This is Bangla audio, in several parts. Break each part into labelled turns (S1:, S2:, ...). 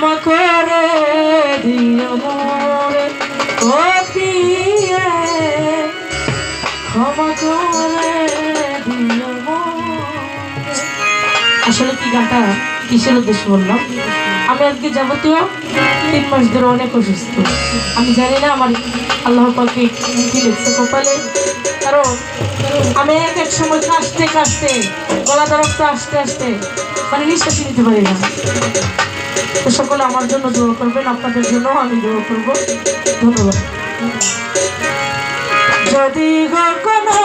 S1: ক্ষমা করে দিও ক্ষমা করে আসলে কি গানটা কিসের উদ্দেশ্য বললাম? আমি আজকে যাবতীয় তিন মাস ধরে অনেক অসুস্থ। আমি জানি না আমার আল্লাহ পাকে কি লিখছে কপালে। কারণ আমি এক এক সময় কাশতে কাশতে, গলা রক্ত আসতে আসতে মানে নিঃশ্বাস নিতে পারি না। তো সকলে আমার জন্য দোয়া করবেন আপনাদের জন্য আমি দোয়া করব। ধন্যবাদ। যদি কখনো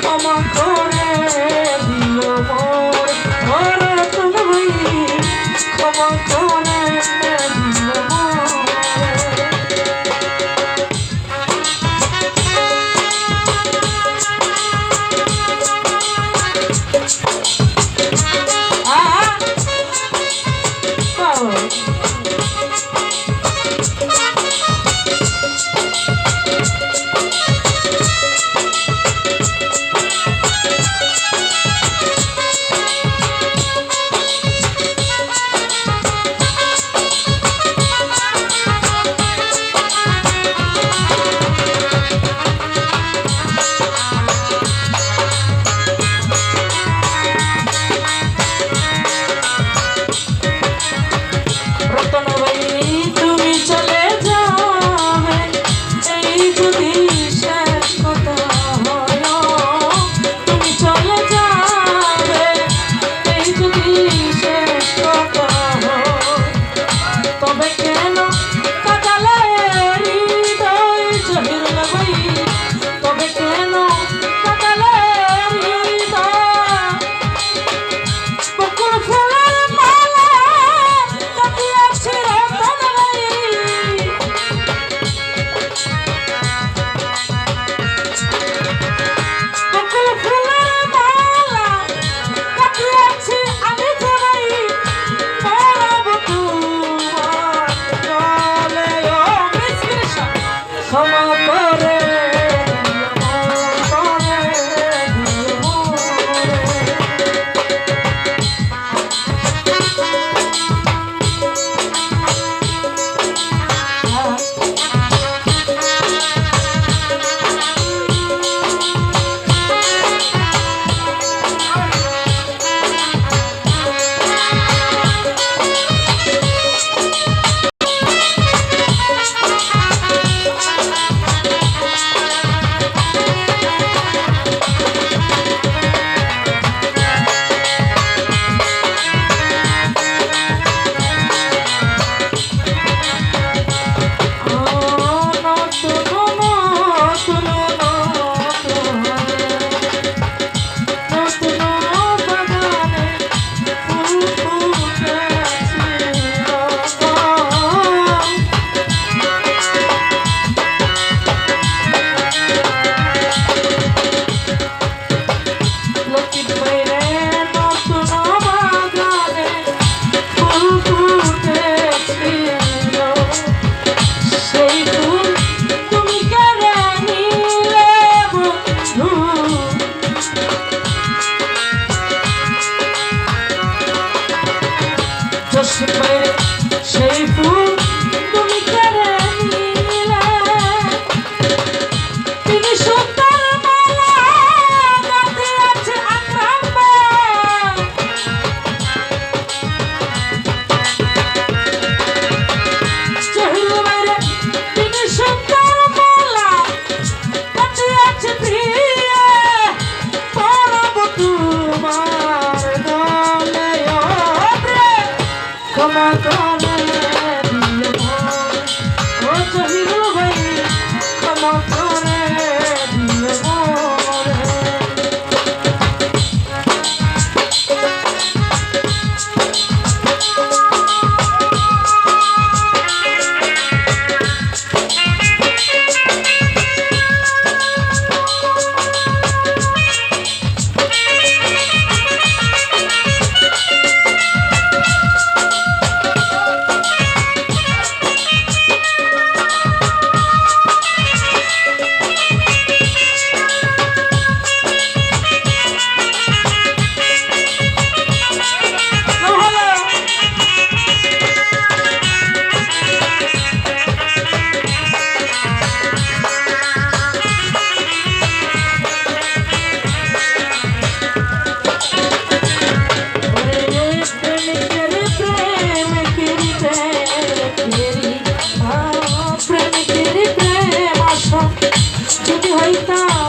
S1: ক্ষমা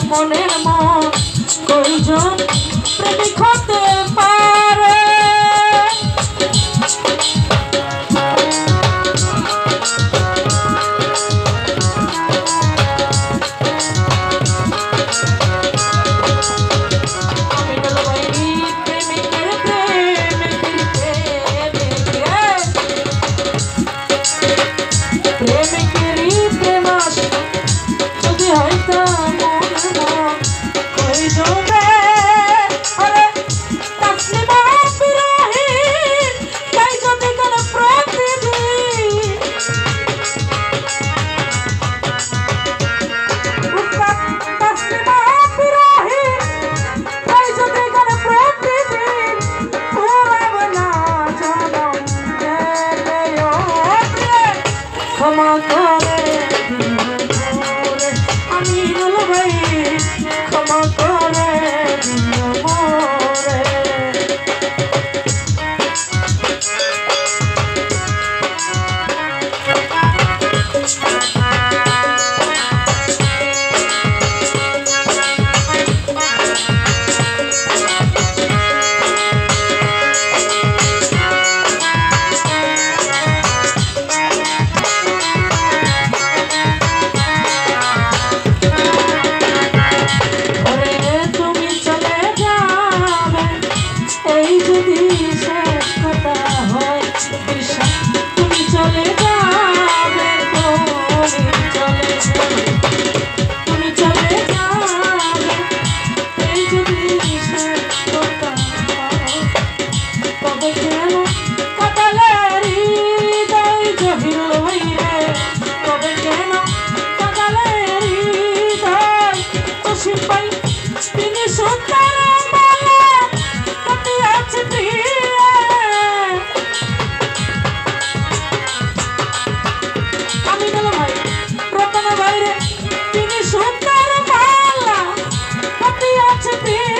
S1: মন ক্ষমা করে। to be.